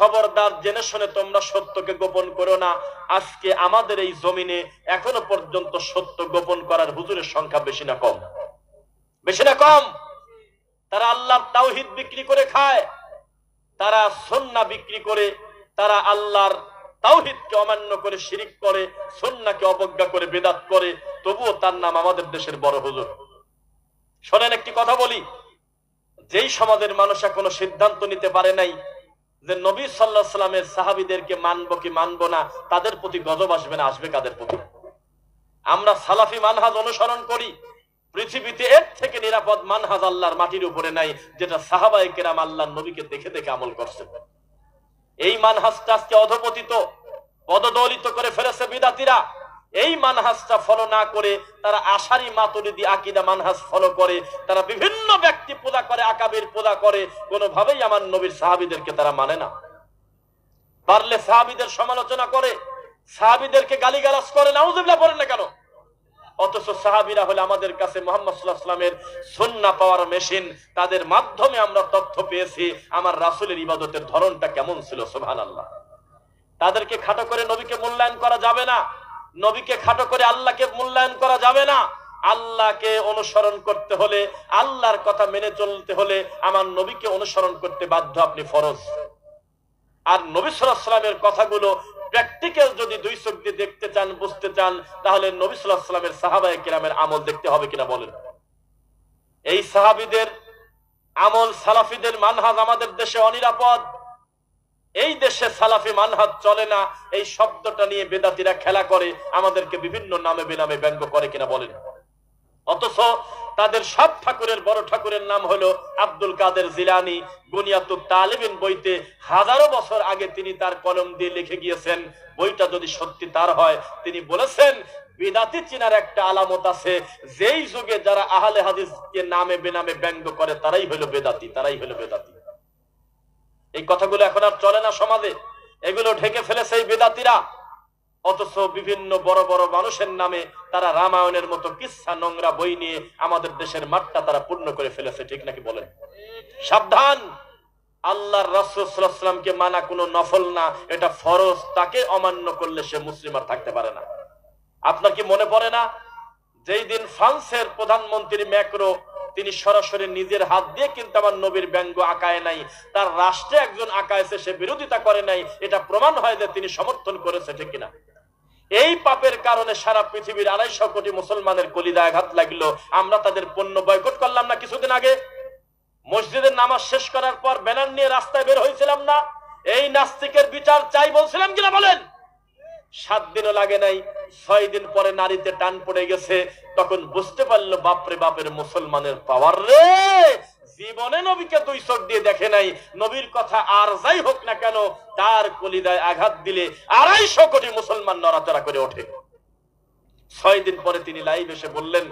খবরদার জেনে শুনে তোমরা সত্যকে গোপন করো না। আজকে আমাদের এই জমিনে এখনও পর্যন্ত সত্য গোপন করার হুজুরের সংখ্যা বেশি না কম। বেশি না কম? তারা আল্লাহর তাওহিদ বিক্রি করে খায়, তারা সন্না বিক্রি করে, তারা আল্লাহর তাওহিদকে অমান্য করে শিরিক করে সন্নাকে অবজ্ঞা করে, বেদাত করে, তবুও তার নাম আমাদের দেশের বড় হুজুর। শোনেন, একটি কথা বলি। যেই সমাজের মানুষ এখনও সিদ্ধান্ত নিতে পারে নাই যে নবী সাল্লাহ সাল্লামের সাহাবিদেরকে মানবো কি মানবো না, তাদের প্রতি গজব আসবে না, আসবে কাদের প্রতি? আমরা সালাফি মানহাজ অনুসরণ করি, পৃথিবীতে এর থেকে নিরাপদ মানহাজ আল্লাহর মাটির উপরে নাই, যেটা সাহাবাই কেরাম আল্লাহর নবীকে দেখে দেখে আমল করছে। এই মানহাজটা আজকে অধপতিত, পদদলিত করে ফেলেছে বিদাতিরা। এই মানহাজটা ফলো না করে তারা আশারি মাতুরিদি আকিদা মানহাজ ফলো করে, তারা বিভিন্ন ব্যক্তি পূজা করে, আকাবির পূজা করে, কোনোভাবেই আমার নবীর সাহাবিদেরকে তারা মানে না। পারলে সাহাবিদের সমালোচনা করে, সাহাবিদেরকে গালিগালাজ করে, নাউজুবিল্লাহ পড়েন না কেন? অথচ সাহাবিরা হলে আমাদের কাছে মোহাম্মদ সাল্লাহামের সন্না পাওয়ার মেশিন, তাদের মাধ্যমে আমরা তথ্য পেয়েছি, আমার রাসুলের ইবাদতের ধরনটা কেমন ছিল সোহান আল্লাহ তাদেরকে খাটো করে নবীকে মূল্যায়ন করা যাবে না। নবীকে খাটো করে আল্লাহকে মূল্যায়ন করা যাবে না। আল্লাহকে অনুসরণ করতে হলে, আল্লাহর কথা মেনে চলতে হলে আমার নবীকে অনুসরণ করতে বাধ্য আপনি ফরজ। আর নবী সাল্লামের কথাগুলো প্র্যাকটিক্যাল যদি দুই চোখ দিয়ে দেখতে চান, বুঝতে চান, তাহলে নবী সাল্লামের সাহাবাই কিরামের আমল দেখতে হবে কিনা বলেন। এই সাহাবিদের আমল সালাফিদের মানহাজ আমাদের দেশে অনিরাপদ। এই দেশে সালাফি মানহাজ চলে না, এই শব্দটা নিয়ে বেদাতিরা খেলা করে, আমাদেরকে বিভিন্ন নামে বেনামে ব্যঙ্গ করে কিনা বলেন। অথচ তাদের সব ঠাকুরের বড় ঠাকুরের নাম হলো আব্দুল কাদের জিলানি বুনিয়াতুল তালিবিন বইতে হাজারো বছর আগে তিনি তার কলম দিয়ে লিখে গিয়েছেন, বইটা যদি সত্যি তার হয়, তিনি বলেছেন, বিদাতি চিনার একটা আলামত আছে, যেই যুগে যারা আহলে হাদিসকে নামে বেনামে ব্যঙ্গ করে, তারাই হলো বেদাতি, তারাই হলো বেদাতি। এই কথাগুলো এখন আর চলে না সমাজে। এগুলো ঢেকে ফেলেছে এই বেদাতিরা। অথচ বিভিন্ন বড় বড় মানুষের নামে তারা রামায়ণের মতো কিচ্ছা নোংরা বই নিয়ে আমাদের দেশের মাঠটা তারা পূর্ণ করে ফেলেছে, ঠিক নাকি বলেন? সাবধান! আল্লাহর রসুলামকে মানা কোনো নফল না, এটা ফরজ। তাকে অমান্য করলে সে মুসলিম আর থাকতে পারে না। আপনার কি মনে পড়ে না? যেই দিন ফ্রান্সের প্রধানমন্ত্রী ম্যাক্রো তিনি সরাসরি নিজের হাত দিয়ে কিন্তু আমার নবীর ব্যঙ্গ আঁকায় নাই। তার রাষ্ট্রে একজন আঁকায়ছে সে বিরোধিতা করে নাই। এটা প্রমাণ হয় যে তিনি সমর্থন করেছে, ঠিক কিনা? এই পাপের কারণে সারা পৃথিবীর আড়াইশো কোটি মুসলমানের কলিদা আঘাত লাগল। আমরা তাদের পণ্য বয়কট করলাম না কিছুদিন আগে। মসজিদের নামাজ শেষ করার পর ব্যানার নিয়ে রাস্তায় বের হয়েছিলাম না। এই নাস্তিকের বিচার চাই বলছিলাম কিনা বলেন? সাত দিনও লাগে নাই। ছয় দিন পরে নারীতে টান পড়ে গেছে, তখন বুঝতে পারল বাপরে বাপের মুসলমানের পাওয়ার রে। জীবনে নবীকে দুই চোখ দিয়ে দেখে নাই, নবীর কথা আর যাই হোক না কেন, তার কলিদায় আঘাত দিলে আড়াইশো কোটি মুসলমান নড়াচড়া করে ওঠে। ছয় দিন পরে তিনি লাইভ এসে বললেন,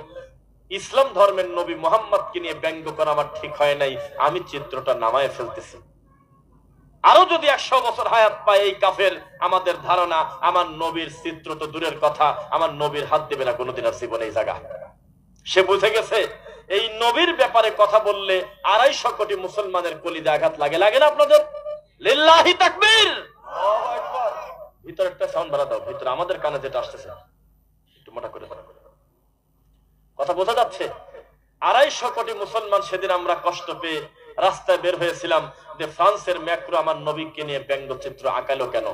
ইসলাম ধর্মের নবী মোহাম্মদকে নিয়ে ব্যঙ্গ করা আমার ঠিক হয় নাই, আমি চিত্রটা নামায় ফেলতেছি। আরও যদি একশো বছর হায়াত পায় এই কাফের, আমাদের ধারণা, আমার নবীর চিত্র তো দূরের কথা, আমার নবীর হাত দেবে না, কোনোদিন আর জীবনে এই জায়গা। সে বুঝে গেছে, এই নবীর ব্যাপারে কথা বললে আড়াইশো কোটি মুসলমানের কলিদে আঘাত লাগে লাগে না আপনাদের? লিল্লাহি তাকবীর! ভিতরে একটা সাউন্ড বাড়া দাও, ভিতরে আমাদের কানে যেটা আসতেছে, একটু মোটা করে কথা বোঝা যাচ্ছে, আড়াইশো কোটি মুসলমান সেদিন আমরা কষ্ট পেয়ে রাস্তায় বের হয়েছিলাম যে ফ্রান্সের ম্যাক্রো আমার নবীকে নিয়ে ব্যঙ্গচিত্র আঁকালো কেন?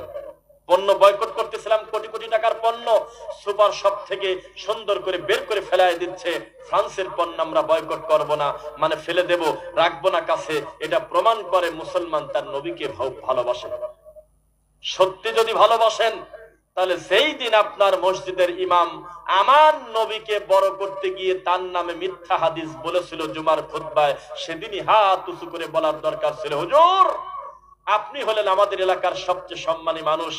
পণ্য বয়কট করতেছিলাম কোটি কোটি টাকার পণ্য, সুপার শপ থেকে সুন্দর করে বের করে ফেলায় দিচ্ছে। ফ্রান্সের পণ্য আমরা বয়কট করব না মানে ফেলে দেব, রাখব না কাছে। এটা প্রমাণ করে মুসলমান তার নবীকে ভাও- ভালোবাসে। সত্যি যদি ভালোবাসেন তাহলে যেই দিন আপনার মসজিদের ইমাম আমার নবীকে বড় করতে গিয়ে তার নামে মিথ্যা হাদিস বলেছিল জুমার খুতবায়, সেদিনই হাত উঁচু করে বলার দরকার ছিল। হুজুর, আপনি হলেন আমাদের এলাকার সবচেয়ে সম্মানী মানুষ।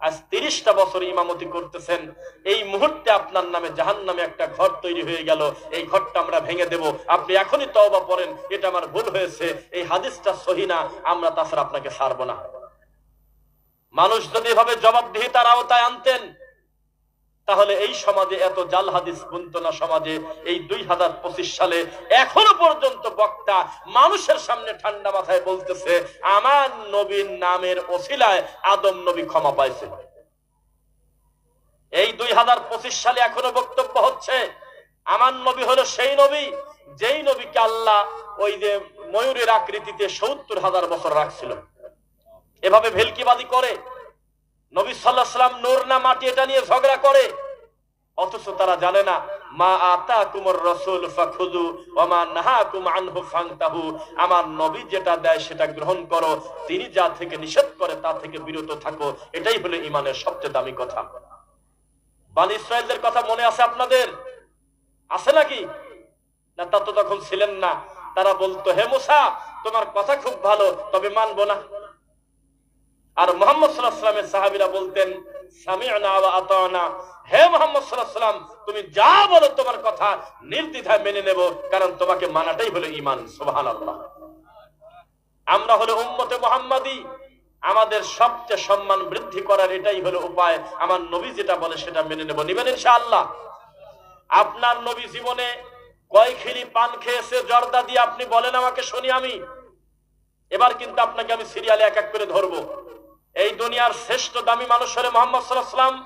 আজ তিরিশটা বছর ইমামতি করতেছেন। এই মুহূর্তে আপনার নামে জাহান নামে একটা ঘর তৈরি হয়ে গেল। এই ঘরটা আমরা ভেঙে দেব। আপনি এখনই তওবা পড়েন এটা আমার ভুল হয়েছে। এই হাদিসটা সহি না। আমরা তাছাড়া আপনাকে ছাড়বো না। মানুষ যদি এভাবে জবাবদিহিতার আওতায় আনতেন, তাহলে এই সমাজে এত জাল হাদিস বন্তনা সমাজে। এই দুই হাজার পঁচিশ সালে এখনও পর্যন্ত বক্তা মানুষের সামনে ঠান্ডা মাথায় বলতেছে, আমার নবীর নামের ওসিলায় আদম নবী ক্ষমা পাইছে। এই দুই হাজার পঁচিশ সালে এখনও বক্তব্য হচ্ছে, আমার নবী হলো সেই নবী, যেই নবীকে আল্লাহ ওই যে ময়ূরের আকৃতিতে সত্তর হাজার বছর রাখছিল। এভাবে ভেলকিবাদি করে, নবী সাল্লাহ সাল্লাম নূর না মাটি এটা নিয়ে ঝগড়া করে। অথচ তারা জানে না, মা আতা কুমর রসুল ফাখুদু ওমা নাহা কুম আনহু ফাংতাহু আমার নবী যেটা দেয় সেটা গ্রহণ করো, তিনি যা থেকে নিষেধ করে তা থেকে বিরত থাকো। এটাই হলো ইমানের সবচেয়ে দামি কথা। বাল ইসরায়েলদের কথা মনে আছে আপনাদের? আছে নাকি? না, তা তো তখন ছিলেন না। তারা বলতো, হে মুসা, তোমার কথা খুব ভালো, তবে মানবো না। আর মোহাম্মদ সাল্লাহামের সাহাবিরা বলতেন হে মোহাম্মদ সাল্লাম তুমি যা বলো তোমার কথা নির্দ্বিধায় মেনে নেব, কারণ তোমাকে মানাটাই হলো ইমান সুবহানাল্লাহ। আমরা হলো উম্মতে মোহাম্মদী। আমাদের সবচেয়ে সম্মান বৃদ্ধি করার এটাই হলো উপায়। আমার নবী যেটা বলে সেটা মেনে নেব। নিবেন ইনশাআল্লাহ। আপনার নবী জীবনে কয় খিলি পান খেয়েছে, জর্দা দিয়ে আপনি বলেন আমাকে, শুনি আমি। এবার কিন্তু আপনাকে আমি সিরিয়ালে এক এক করে ধরবো। এই দুনিয়ার শ্রেষ্ঠ দামি মানুষ হলে মোহাম্মদ সাল্লাহাম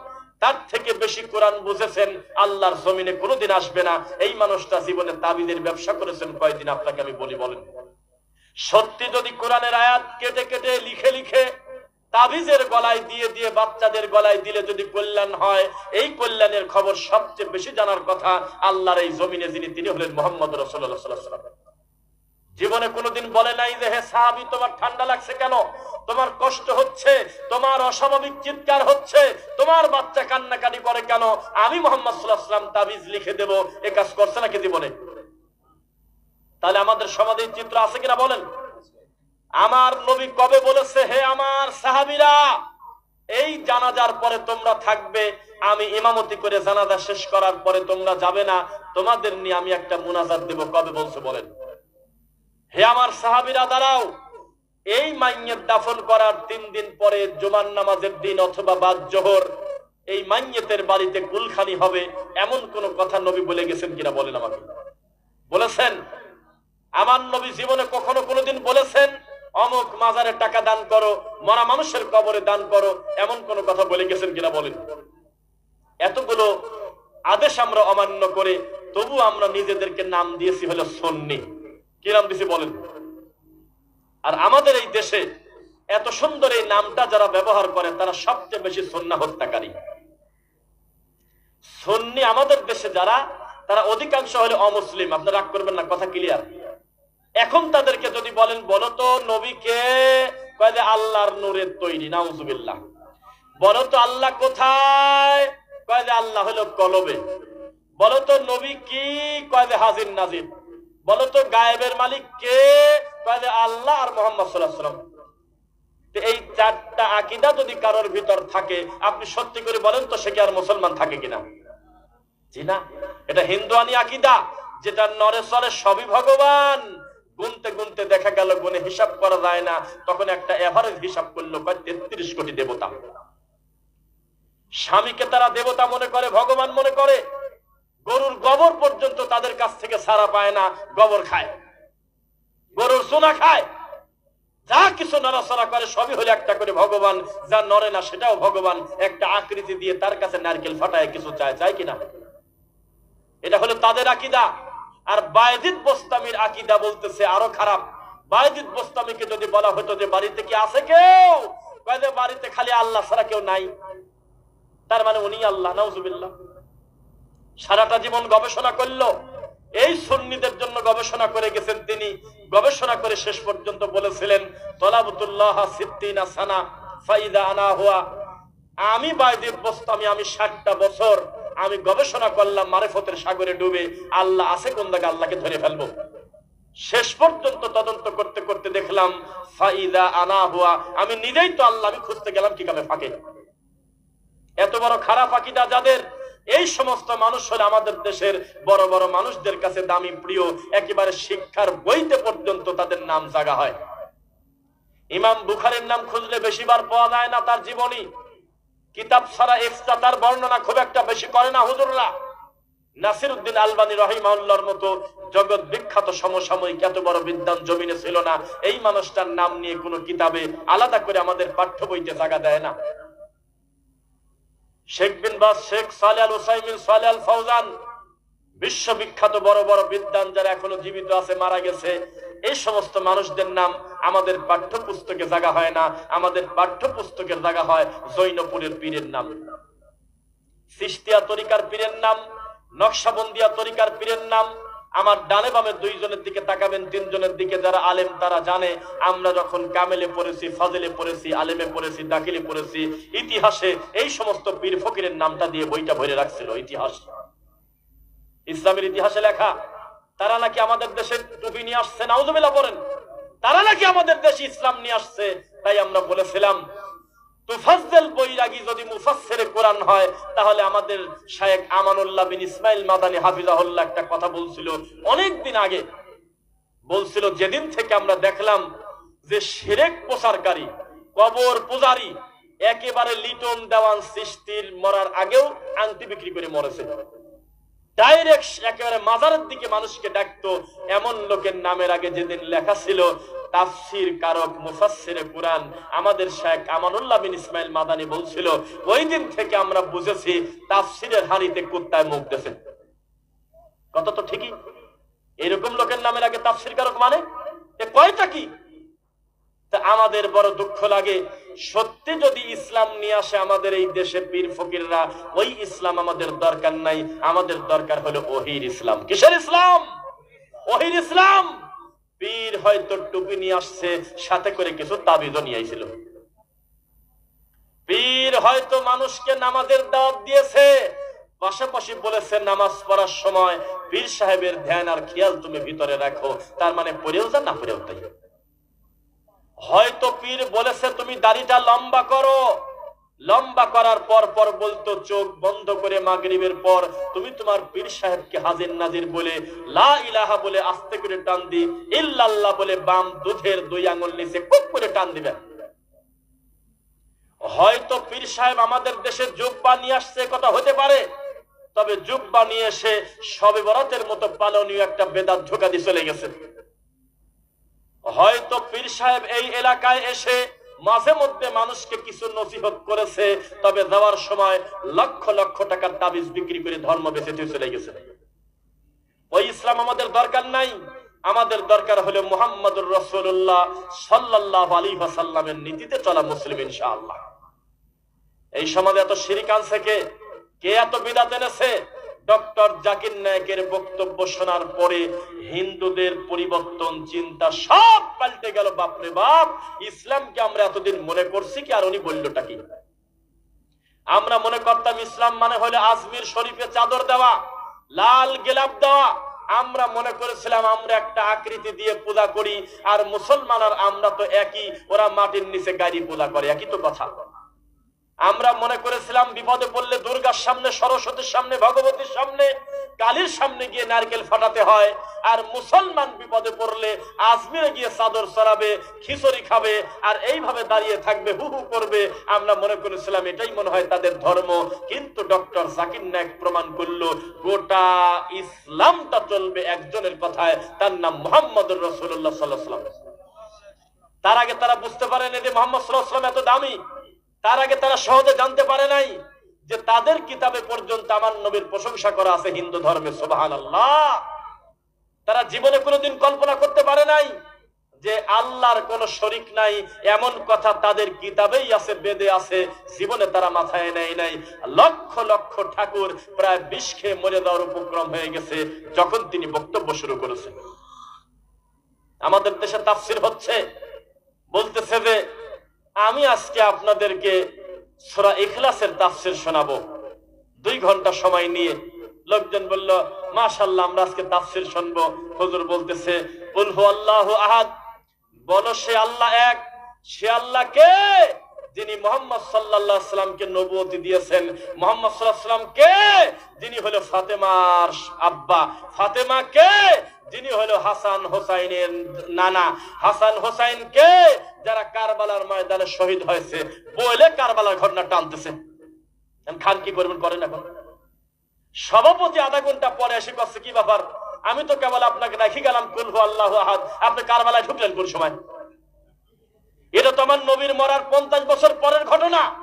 তার থেকে বেশি কোরআন বুঝেছেন, আল্লাহর জমিনে কোনোদিন আসবে না। এই মানুষটা জীবনে তাবিদের ব্যবসা করেছেন, কয়দিন আপনাকে আমি বলি বলেন। সত্যি যদি কোরআনের আয়াত কেটে কেটে লিখে লিখে তাবিজের গলায় দিয়ে দিয়ে বাচ্চাদের গলায় দিলে যদি কল্যাণ হয়, এই কল্যাণের খবর সবচেয়ে বেশি জানার কথা আল্লাহর এই জমিনে যিনি, তিনি হলেন মোহাম্মদ রসুল্লাহ জীবনে কোনোদিন বলে নাই যে, হে সাহাবি, তোমার ঠান্ডা লাগছে কেন? তোমার কষ্ট হচ্ছে, তোমার অস্বাভাবিক চিৎকার হচ্ছে, তোমার বাচ্চা কান্নাকাটি করে কেন? আমি মোহাম্মদ সাল্লাহাম তাবিজ লিখে দেব, এ কাজ করছে নাকি জীবনে? তাহলে আমাদের সমাজে চিত্র আছে কিনা বলেন? আমার নবী কবে বলেছে, হে আমার সাহাবিরা, এই জানাজার পরে তোমরা থাকবে, আমি ইমামতি করে জানাজা শেষ করার পরে তোমরা যাবে না, তোমাদের নিয়ে আমি একটা মুনাজাত দেব। কবে বলছে বলেন? হে আমার সাহাবিরা, দাঁড়াও। এই মাইয়ের দাফন করার তিন দিন পরে জুমান নামাজের দিন অথবা বাদ জোহর, এই মাইয়েতের বাড়িতে গুলখানি হবে, এমন কোন কথা নবী বলে গেছেন কিনা বলেন আমাকে। বলেছেন, আমার নবী জীবনে কখনো কোনোদিন বলেছেন, অমুক মাজারে টাকা দান করো, মরা মানুষের কবরে দান করো, এমন কোন কথা বলে গেছেন কিনা বলেন। এতগুলো আদেশ আমরা অমান্য করে তবু আমরা নিজেদেরকে নাম দিয়েছি হলো সন্নি। কি নাম দিছি বলেন? আর আমাদের এই দেশে এত সুন্দর এই নামটা যারা ব্যবহার করে, তারা সবচেয়ে বেশি সন্না হত্যাকারী। সন্নি আমাদের দেশে যারা, তারা অধিকাংশ হলে অমুসলিম। আপনারা রাগ করবেন না, কথা ক্লিয়ার এখন তাদেরকে যদি বলেন, বলো তো নবীকে কয় আল্লাহর নূরের তৈরি, নাউজুবিল্লাহ। বলো তো আল্লাহ কোথায়, কয় আল্লাহ হলো কলবে। বলো তো নবী কি, কয় হাজির নাজির। বলো তো গায়েবের মালিক কে? যে আল্লাহ আর মোহাম্মদ সাল্লাম এই চারটা আকিদা যদি কারোর ভিতর থাকে, আপনি সত্যি করে বলেন তো সে কি আর মুসলমান থাকে কিনা? জি না। এটা হিন্দুয়ানি আকিদা, যেটা নরে সরে সবই ভগবান। গুনতে গুনতে দেখা গেল গুনে হিসাব করা যায় না। তখন একটা এভারেজ হিসাব করল তেত্রিশ কোটি দেবতা। স্বামীকে তারা দেবতা মনে করে, ভগবান মনে করে। গরুর গোবর পর্যন্ত তাদের কাছ থেকে সারা পায় না, গোবর খায়। গরুর সোনা খায়। যা কিছু নড়াচড়া করে, সবই হলে একটা করে ভগবান। যা নড়ে না, সেটাও ভগবান। একটা আকৃতি দিয়ে তার কাছে নারকেল ফাটায়, কিছু চায় চায় কিনা? এটা হলো তাদের আকিদা। আর বায়জিদ বোস্তামির আকিদা বলতেছে আরও খারাপ। বায়জিদ বোস্তামিকে যদি বলা হতো যে, বাড়িতে কি আছে কেউ? বাড়িতে খালি আল্লাহ ছাড়া কেউ নাই। তার মানে উনি আল্লাহ, নাউজুবিল্লাহ। সারাটা জীবন গবেষণা করল। এই সুন্নিদের জন্য গবেষণা করে গেছেন তিনি। গবেষণা করে শেষ পর্যন্ত বলেছিলেন, তলাবতুল্লাহ সিদ্দিনা সানা ফাইদা আনা হুয়া। আমি বাইদিব বস্তামি আমি ষাটটা বছর আমি গবেষণা করলাম, মারেফতের সাগরে ডুবে আল্লাহ আছে কোন জায়গায়? আল্লাহকে ধরে ফেলব। শেষ পর্যন্ত তদন্ত করতে করতে দেখলাম, ফাইদা আনা হুয়া। আমি নিজেই তো আল্লাহ, আমি খুঁজতে গেলাম কি কামে ফাঁকে। এত বড় খারাপ আকিদা যাদের এই সমস্ত মানুষ হলে আমাদের দেশের বড় বড় মানুষদের কাছে দামি প্রিয়। একেবারে শিক্ষার বইতে পর্যন্ত তাদের নাম জাগা হয়। ইমাম বুখারের নাম খুঁজলে বেশিবার পাওয়া যায় না তার জীবনী। কিতাব ছাড়া এক্সট্রা তার বর্ণনা খুব একটা বেশি করে না হুজুররা। নাসির উদ্দিন আলবানী রহিমাউল্লাহর মতো জগৎ বিখ্যাত সমসাময়িক এত বড় বিদ্যান জমিনে ছিল না। এই মানুষটার নাম নিয়ে কোনো কিতাবে আলাদা করে আমাদের পাঠ্য বইতে জায়গা দেয় না। শেখ বিন বাস, শেখ সালিয়াল সালে আল ফৌজান বিশ্ববিখ্যাত বড় বড় বিদ্যান যারা এখনও জীবিত আছে, মারা গেছে। এই সমস্ত মানুষদের নাম আমাদের পাঠ্যপুস্তকে জায়গা হয় না। আমাদের পাঠ্যপুস্তকের জায়গা হয় জৈনপুরের পীরের নাম। সিস্তিয়া তরিকার পীরের নাম, নকশাবন্দিয়া তরিকার পীরের নাম আমার ডানে বামে দুইজনের দিকে তাকাবেন, তিনজনের দিকে যারা আলেম তারা জানে, আমরা যখন কামেলে পড়েছি, ফাজেলে পড়েছি, আলেমে পড়েছি, দাখিলে পড়েছি, ইতিহাসে এই সমস্ত পীর ফকিরের নামটা দিয়ে বইটা ভরে রাখছিল, ইতিহাস। ইসলামের ইতিহাসে লেখা, তারা নাকি আমাদের দেশে টুপি নিয়ে আসছে, নাউজুবিল্লাহ বলেন, তারা নাকি আমাদের দেশে ইসলাম নিয়ে আসছে, তাই আমরা বলেছিলাম তুফাজ্জল বৈরাগী যদি মুফাসসিরে কোরআন হয়, তাহলে আমাদের আমানুল্লাহ বিন ইসমাইল হাফিজাহুল্লাহ একটা কথা বলছিল অনেক দিন আগে। বলছিল, যেদিন থেকে আমরা দেখলাম যে শিরেক প্রচারকারী, কবর পূজারী, একেবারে লিটন দেওয়ান সৃষ্টির মরার আগেও আংটি বিক্রি করে মরেছে। ডাইরেক্ট একেবারে মাজারের দিকে মানুষকে ডাকতো, এমন লোকের নামের আগে যেদিন লেখা ছিল তাফসির কারক, মুফাসসিরে কোরআন। আমাদের শেখ আমানুল্লাহ বিন ইসমাইল মাদানি বলছিল ওই দিন থেকে আমরা বুঝেছি তাফসিরের হাড়িতে কুত্তায় মুখ দেছে কত তো ঠিকই। এরকম লোকের নামের আগে তাফসির কারক মানে? এ কয়টা কি? আমাদের বড় দুঃখ লাগে। সত্যি যদি ইসলাম নিয়ে আসে আমাদের এই দেশে পীর ফকিররা, ওই ইসলাম আমাদের দরকার নাই। আমাদের দরকার হলো ওহির ইসলাম। কিসের ইসলাম? ওহির ইসলাম! পীর হয়তো টুপি নিয়ে আসছে, সাথে করে কিছু তাবিজও নিয়ে আইছিল। পীর হয়তো মানুষকে নামাজের দাওয়াত দিয়েছে, পাশাপাশি বলেছে নামাজ পড়ার সময় পীর সাহেবের ধ্যান আর খেয়াল তুমি ভিতরে রাখো, তার মানে পড়েও যা না পড়েও তাই। হয়তো পীর বলেছে তুমি দাড়িটা লম্বা করো লম্বা করার পর পর বলতো, চোখ বন্ধ করে মাগরিবের পর তুমি তোমার পীর সাহেবকে হাজির নাজির বলে, লা ইলাহা বলে আস্তে করে টান দি, ইল্লাল্লাহ বলে বাম দুধের দুই আঙুল নিচে কুক করে টান দিবেন। হয়তো পীর সাহেব আমাদের দেশে জুব্বা বানিয়ে আসছে কথা হতে পারে। তবে যুগ বানিয়ে এসে সবে বরাতের মতো পালনীয় একটা বেদাত ঢোকা দিয়ে চলে গেছে। হয়তো পীর সাহেব এই এলাকায় এসে মাঝে মধ্যে মানুষকে কিছু নসিহত করেছে, তবে যাওয়ার সময় লক্ষ লক্ষ টাকার তাবিজ বিক্রি করে ধর্ম বেঁচে চলে গেছে। ওই ইসলাম আমাদের দরকার নাই। আমাদের দরকার হলো মুহাম্মদুর রসুল্লাহ সাল্লাহ আলী সাল্লামের নীতিতে চলা মুসলিম, ইনশাআল্লাহ। এই সমাজে এত শিরিক আনছে কে? কে এত বিদাত এনেছে? ডক্টর জাকির নায়কের বক্তব্য শোনার পরে হিন্দুদের পরিবর্তন চিন্তা সব পাল্টে গেল, বাপরে বাপ। ইসলামকে আমরা এতদিন মনে করছি কি আর উনি বললোটা কি? আমরা মনে করতাম ইসলাম মানে হলে আজমির শরীফে চাদর দেওয়া, লাল গেলাপ দেওয়া। আমরা মনে করেছিলাম আমরা একটা আকৃতি দিয়ে পূজা করি, আর মুসলমান আর আমরা তো একই, ওরা মাটির নিচে গাড়ি পূজা করে, একই তো কথা। আমরা মনে করেছিলাম বিপদে পড়লে দুর্গার সামনে, সরস্বতীর সামনে, ভগবতীর সামনে, কালীর সামনে গিয়ে নারকেল ফাটাতে হয়। আর মুসলমান বিপদে পড়লে আজমিরে গিয়ে চাদর চড়াবে খিচুড়ি খাবে, আর এইভাবে দাঁড়িয়ে থাকবে, হু হু করবে। আমরা মনে করেছিলাম এটাই মনে হয় তাদের ধর্ম। কিন্তু ডক্টর জাকির নায়ক প্রমাণ করল, গোটা ইসলামটা চলবে একজনের কথায়। তার নাম মোহাম্মদ রসুল্লাহ সাল্লাহ সাল্লাম তার আগে তারা বুঝতে পারেন যে মোহাম্মদ সাল্লাহ সাল্লাম এত দামি। তার আগে তারা সহজে জানতে পারে নাই যে তাদের কিতাবে পর্যন্ত আমার নবীর প্রশংসা করা আছে হিন্দু ধর্মে সোবাহান আল্লাহ তারা জীবনে কোনোদিন কল্পনা করতে পারে নাই যে আল্লাহর কোন শরিক নাই, এমন কথা তাদের কিতাবেই আছে, বেদে আছে, জীবনে তারা মাথায় নেয় নাই। লক্ষ লক্ষ ঠাকুর প্রায় বিষ খেয়ে মরে দেওয়ার উপক্রম হয়ে গেছে যখন তিনি বক্তব্য শুরু করেছেন। আমাদের দেশে তাফসির হচ্ছে, বলতেছে যে আমি আজকে আপনাদেরকে সোরা ইখলাসের তাফসির শোনাবো। দুই ঘণ্টা সময় নিয়ে লোকজন বলল মাশাল্লাহ আমরা আজকে তাফসির শুনব। হুজুর বলতেছে উলহু আল্লাহ আহাদ। বলো, সে আল্লাহ এক, সে আল্লাহ কে? যিনি মোহাম্মদ সাল্লাহ সাল্লামকে নবুয়তি দিয়েছেন, মোহাম্মদ সাল্লাহ সাল্লাম কে? যিনি হলো ফাতেমার আব্বা। ফাতেমা কে? যিনি হলো হাসান হোসাইনের নানা। হাসান হোসাইন কে? যারা কারবালার ময়দানে শহীদ হয়েছে। বলে কারবালার ঘটনা টানতেছে। খান কি করবেন, করেন এখন। সভাপতি আধা ঘণ্টা পরে এসে করছে কি ব্যাপার? আমি তো কেবল আপনাকে রাখি গেলাম কুলহু আল্লাহ আহাদ। আপনি কারবালায় ঢুকলেন কোন সময়? এটা তো আমার নবীর মরার পঞ্চাশ বছর পরের ঘটনা।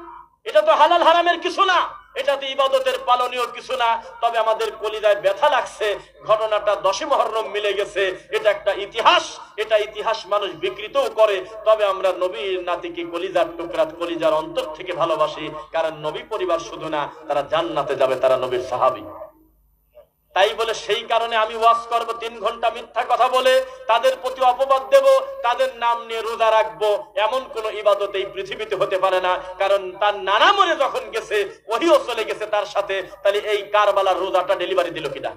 এটা তো হালাল হারামের কিছু না। এটা তো ইবাদতের পালনীয় কিছু না। তবে আমাদের কলিদায় ব্যথা লাগছে। ঘটনাটা দশে মহরম মিলে গেছে। এটা একটা ইতিহাস। এটা ইতিহাস মানুষ বিকৃতও করে। তবে আমরা নবীর নাতিকে কলিজার টুকরা, কলিজার অন্তর থেকে ভালোবাসি। কারণ নবী পরিবার শুধু না, তারা জান্নাতে যাবে, তারা নবীর সাহাবী। তাই বলে সেই কারণে আমি ওয়াজ করব, তিন ঘণ্টা মিথ্যা কথা বলে তাদের প্রতি অপবাদ দেব, তাদের নাম নিয়ে রোজা রাখব। এমন কোন ইবাদত এই পৃথিবীতে হতে পারে না, কারণ তার নানা মরে যখন গেছে, ওহিও চলে গেছে তার সাথে, তাহলে এই কারবালার রোজাটা ডেলিভারি দিল কিনা?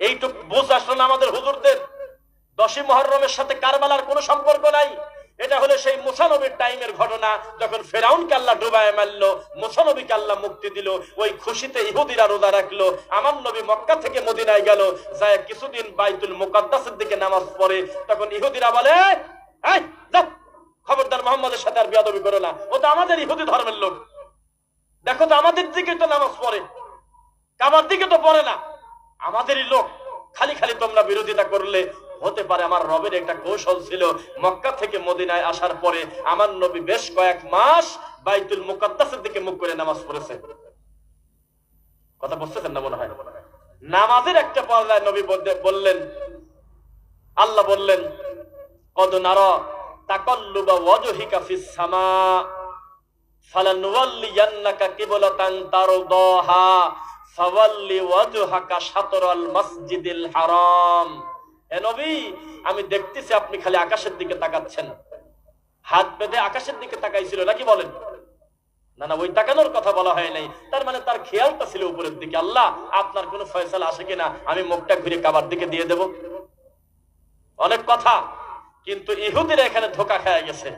এইটুক বুঝ আসলো না আমাদের হুজুরদের? দশই মহরমের সাথে কারবালার কোনো সম্পর্ক নাই। এটা হলো সেই মুসানবীর টাইমের ঘটনা, যখন ফেরাউনকে আল্লাহ ডুবায় মারলো, মুসানবীকে আল্লাহ মুক্তি দিল, ওই খুশিতে ইহুদিরা রোজা রাখল, আমার নবী মক্কা থেকে মদিনায় গেল, যায় কিছুদিন বাইতুল মুকাদ্দাসের দিকে নামাজ পড়ে, তখন ইহুদিরা বলে খবরদার মোহাম্মদের সাথে আর বিয়াদবি করো না, ও তো আমাদের ইহুদি ধর্মের লোক। দেখো তো আমাদের দিকে তো নামাজ পড়ে, কাবার দিকে তো পড়ে না, আমাদেরই লোক, খালি খালি তোমরা বিরোধিতা করলে হতে পারে আমার রবের একটা কৌশল ছিল মক্কা থেকে মদিনায় আসার পরে আমার নবী বেশ কয়েক মাস বাইতুল মুকাদ্দাসের দিকে মুখ করে নামাজ পড়েছে কথা বুঝতেছেন না মনে হয়? নামাজের একটা পর্যায়ে নবী বললেন, আল্লাহ বললেন, কদ নার তাকল্লুবা ওয়াজহিকা ফিস সামা, ফালানুওয়াল্লিয়ান্নাকা কিবলাতান তারদাহা, ফাওয়াল্লি ওয়াজহাকা শাতরাল মাসজিদিল হারাম। আমি দেখতেছি আপনি খালি আকাশের দিকে তাকাচ্ছেন। হাত বেঁধে আকাশের দিকে তাকাইছিল, নাকি বলেন? না না, ওই তাকানোর কথা বলা হয় নাই। তার মানে তার খেয়ালটা ছিল উপরের দিকে। আল্লাহ, আপনার কোনো ফয়সাল আসে কিনা, আমি মুখটা ঘুরে কাবার দিকে দিয়ে দেব। অনেক কথা, কিন্তু ইহুদিরা এখানে ধোকা খেয়ে গেছে।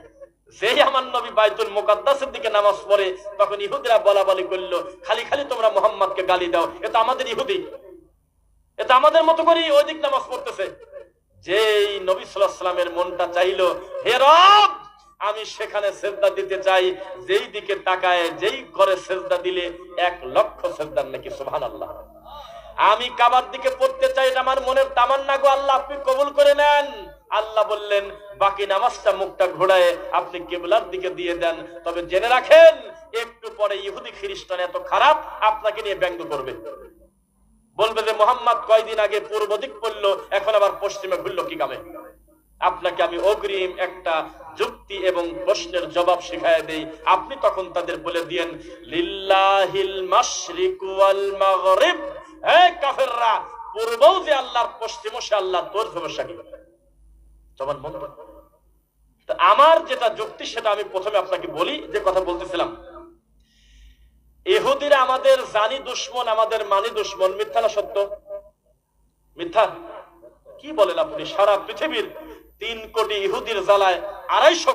যেই আমার নবী বাইতুল মুকাদ্দাসের দিকে নামাজ পড়ে, তখন ইহুদিরা বলা বলি করল, খালি খালি তোমরা মোহাম্মদকে গালি দাও এটা আমাদের ইহুদি। এটা আমাদের মতো করেই ওই দিক নামাজ পড়তেছে। যেই নবী সাল্লামের মনটা চাইলো, হে রব, আমি সেখানে সেজদা দিতে চাই। যেই দিকে তাকায়, যেই ঘরে সেজদা দিলে এক লক্ষ সেজদার নাকি, সুবহানাল্লাহ। আমি কাবার দিকে পড়তে চাই আমার মনের তামান্না গো, আল্লাহ আপনি কবুল করে নেন। আল্লাহ বললেন, বাকি নামাজটা মুখটা ঘোড়ায় আপনি কেবলার দিকে দিয়ে দেন। তবে জেনে রাখেন, একটু পরে ইহুদি খ্রিস্টান এত খারাপ, আপনাকে নিয়ে ব্যঙ্গ করবে। বলবে যে, মোহাম্মদ কয়দিন আগে পূর্ব দিক পড়ল এখন আবার পশ্চিমে ঘুরলো কি কামে? আপনাকে আমি অগ্রিম একটা যুক্তি এবং প্রশ্নের জবাব শিখায় দেই। আপনি তখন তাদের বলে দিয়েন, লিল্লাহিল মাশরিক ওয়াল মাগরিব। হে কাফেররা, পূর্বও যে আল্লাহর, পশ্চিমও সে আল্লাহ তোর সমস্যা কি? তোমার মন আমার যেটা যুক্তি, সেটা আমি প্রথমে আপনাকে বলি, যে কথা বলতেছিলাম। ইহুদিরা আমাদের জানি দুশ্মন, আমাদের মানি দুশ্মন। মিথ্যা না সত্য? মিথ্যা? কি বলেন আপনি? সারা পৃথিবীর তিন কোটি ইহুদির জ্বালায় আড়াইশো